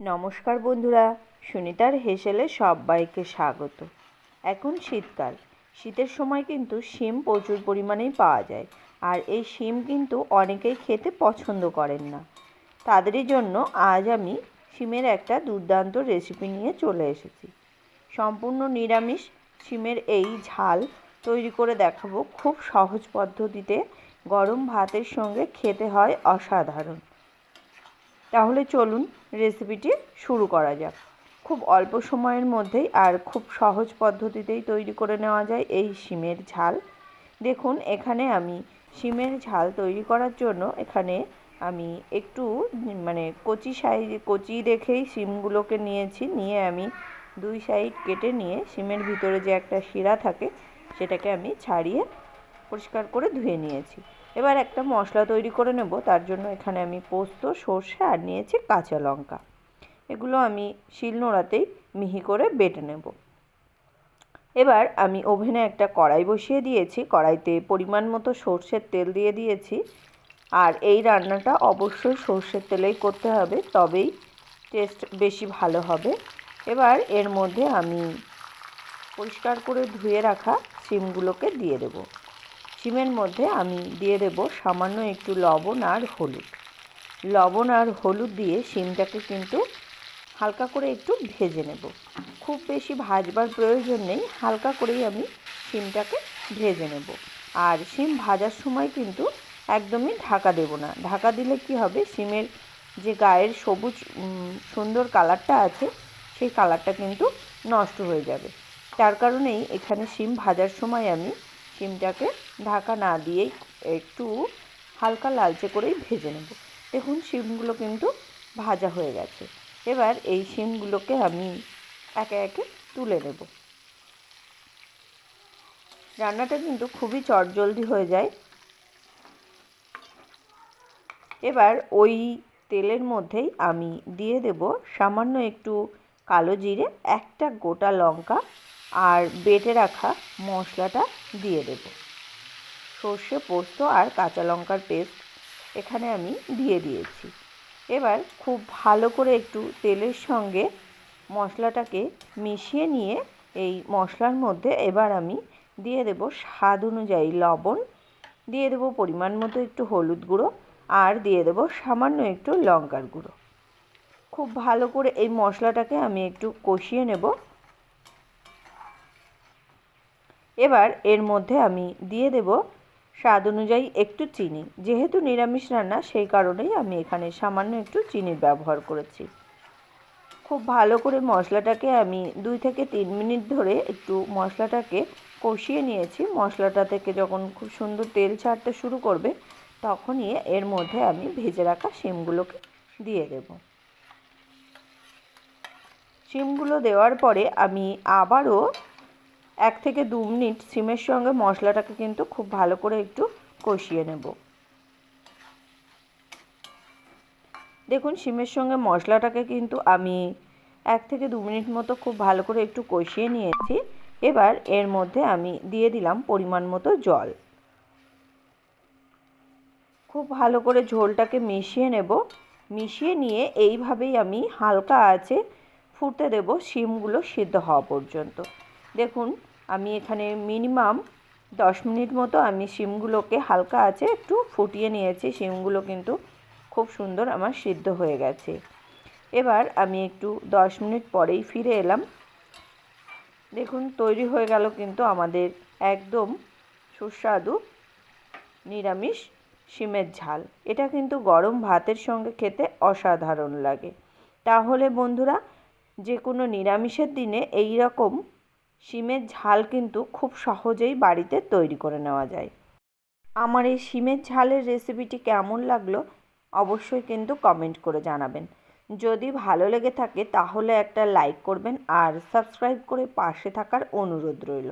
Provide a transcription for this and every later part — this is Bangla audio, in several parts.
নমস্কার বন্ধুরা, সুনিতার হেসেলে সবাইকে স্বাগত। এখন শীতকাল, শীতের সময় কিন্তু শিম প্রচুর পরিমাণেই পাওয়া যায়, আর এই শিম কিন্তু অনেকেই খেতে পছন্দ করেন না। তাদেরই জন্য আজ আমি শিমের একটা দুর্দান্ত রেসিপি নিয়ে চলে এসেছি। সম্পূর্ণ নিরামিষ, শিমের এই ঝাল তৈরি করে দেখাবো খুব সহজ পদ্ধতিতে। গরম ভাতের সঙ্গে খেতে হয় অসাধারণ। তাহলে চলুন রেসিপিটি শুরু করা যাক। খুব অল্প সময়ের মধ্যেই আর খুব সহজ পদ্ধতিতেই তৈরি করে নেওয়া যায় এই শিমের ঝাল। দেখুন, এখানে আমি শিমের ঝাল তৈরি করার জন্য এখানে আমি একটু মানে কচি সাইজ, কচি দেখেই শিমগুলোকে নিয়েছি। নিয়ে আমি দুই সাইড কেটে নিয়ে শিমের ভিতরে যে একটা শিরা থাকে, সেটাকে আমি ছাড়িয়ে পরিষ্কার করে ধুয়ে নিয়েছি। এবার একটা মশলা তৈরি করে নেব, তার জন্য এখানে আমি পোস্ত, সর্ষে আর নিয়েছি কাঁচা লঙ্কা। এগুলো আমি শিলনোড়াতেই মিহি করে বেটে নেব। এবার আমি ওভেনে একটা কড়াই বসিয়ে দিয়েছি, কড়াইতে পরিমাণ মতো সর্ষের তেল দিয়ে দিয়েছি। আর এই রান্নাটা অবশ্যই সর্ষের তেলেই করতে হবে, তবেই টেস্ট বেশি ভালো হবে। এবার এর মধ্যে আমি পরিষ্কার করে ধুয়ে রাখা সিমগুলোকে দিয়ে দেবো। শিমের মধ্যে আমি দিয়ে দেব সামান্য একটু লবণ আর হলুদ। লবণ আর হলুদ দিয়ে শিমটাকে কিন্তু হালকা করে একটু ভেজে নেব। খুব বেশি ভাজবার প্রয়োজন নেই, হালকা করেই আমি শিমটাকে ভেজে নেব। আর শিম ভাজার সময় কিন্তু একদমই ঢাকা দেব না। ঢাকা দিলে কি হবে শিমের যে গায়ের সবুজ সুন্দর কালারটা আছে, সেই কালারটা কিন্তু নষ্ট হয়ে যাবে। তার কারণেই এখানে শিম ভাজার সময় আমি শিমটাকে ঢাকা না দিয়েই একটু হালকা লালচে করেই ভেজে নেব। দেখুন, শিমগুলো কিন্তু ভাজা হয়ে গেছে। এবার এই শিমগুলোকে আমি একে একে তুলে নেব। রান্নাটা কিন্তু খুবই চটজলদি হয়ে যায়। এবার ওই তেলের মধ্যেই আমি দিয়ে দেব সামান্য একটু কালো জিরে, একটা গোটা লঙ্কা আর বেটে রাখা মশলাটা দিয়ে দেব। সর্ষে পোস্ত আর কাঁচা লঙ্কার পেস্ট এখানে আমি দিয়ে দিয়েছি। এবার খুব ভালো করে একটু তেলের সঙ্গে মশলাটাকে মিশিয়ে নিয়ে এই মশলার মধ্যে এবার আমি দিয়ে দেব স্বাদ অনুযায়ী লবণ। দিয়ে দেব পরিমাণ মতো একটু হলুদ গুঁড়ো আর দিয়ে দেব সামান্য একটু লঙ্কার গুঁড়ো। খুব ভালো করে এই মশলাটাকে আমি একটু কষিয়ে নেব। এবার এর মধ্যে আমি দিয়ে দেব স্বাদ অনুযায়ী একটু চিনি। যেহেতু নিরামিষ রান্না, সেই কারণেই আমি এখানে সামান্য একটু চিনির ব্যবহার করেছি। খুব ভালো করে মশলাটাকে আমি দুই থেকে তিন মিনিট ধরে একটু মশলাটাকে কষিয়ে নিয়েছি। মশলাটা থেকে যখন খুব সুন্দর তেল ছাড়তে শুরু করবে, তখনই এর মধ্যে আমি ভেজে রাখা শিমগুলোকে দিয়ে দেব। শিমগুলো দেওয়ার পরে আমি আবারও এক থেকে দু মিনিট সিমের সঙ্গে মশলাটাকে কিন্তু খুব ভালো করে একটু কষিয়ে নেব। দেখুন, সিমের সঙ্গে মশলাটাকে কিন্তু আমি এক থেকে দু মিনিট মতো খুব ভালো করে একটু কষিয়ে নিয়েছি। এবার এর মধ্যে আমি দিয়ে দিলাম পরিমাণ মতো জল। খুব ভালো করে ঝোলটাকে মিশিয়ে নেব। মিশিয়ে নিয়ে এইভাবেই আমি হালকা আছে ফুটতে দেব, শিমগুলো সিদ্ধ হওয়া পর্যন্ত। দেখুন আমি এখানে মিনিমাম দশ মিনিট মতো আমি শিমগুলোকে হালকা আছে একটু ফুটিয়ে নিয়েছি। শিমগুলো কিন্তু খুব সুন্দর আমার সিদ্ধ হয়ে গেছে। এবার আমি একটু দশ মিনিট পরেই ফিরে এলাম। দেখুন, তৈরি হয়ে গেল কিন্তু আমাদের একদম সুস্বাদু নিরামিষ শিমের ঝাল। এটা কিন্তু গরম ভাতের সঙ্গে খেতে অসাধারণ লাগে। তাহলে বন্ধুরা, যে কোনো নিরামিষের দিনে এই রকম শিমের ঝাল কিন্তু খুব সহজেই বাড়িতে তৈরি করে নেওয়া যায়। আমার এই শিমের ঝালের রেসিপিটি কেমন লাগল অবশ্যই কিন্তু কমেন্ট করে জানাবেন। যদি ভালো লেগে থাকে তাহলে একটা লাইক করবেন আর সাবস্ক্রাইব করে পাশে থাকার অনুরোধ রইল।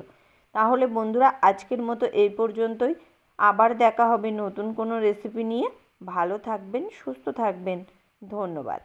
তাহলে বন্ধুরা আজকের মতো এই পর্যন্তই। আবার দেখা হবে নতুন কোনো রেসিপি নিয়ে। ভালো থাকবেন, সুস্থ থাকবেন। ধন্যবাদ।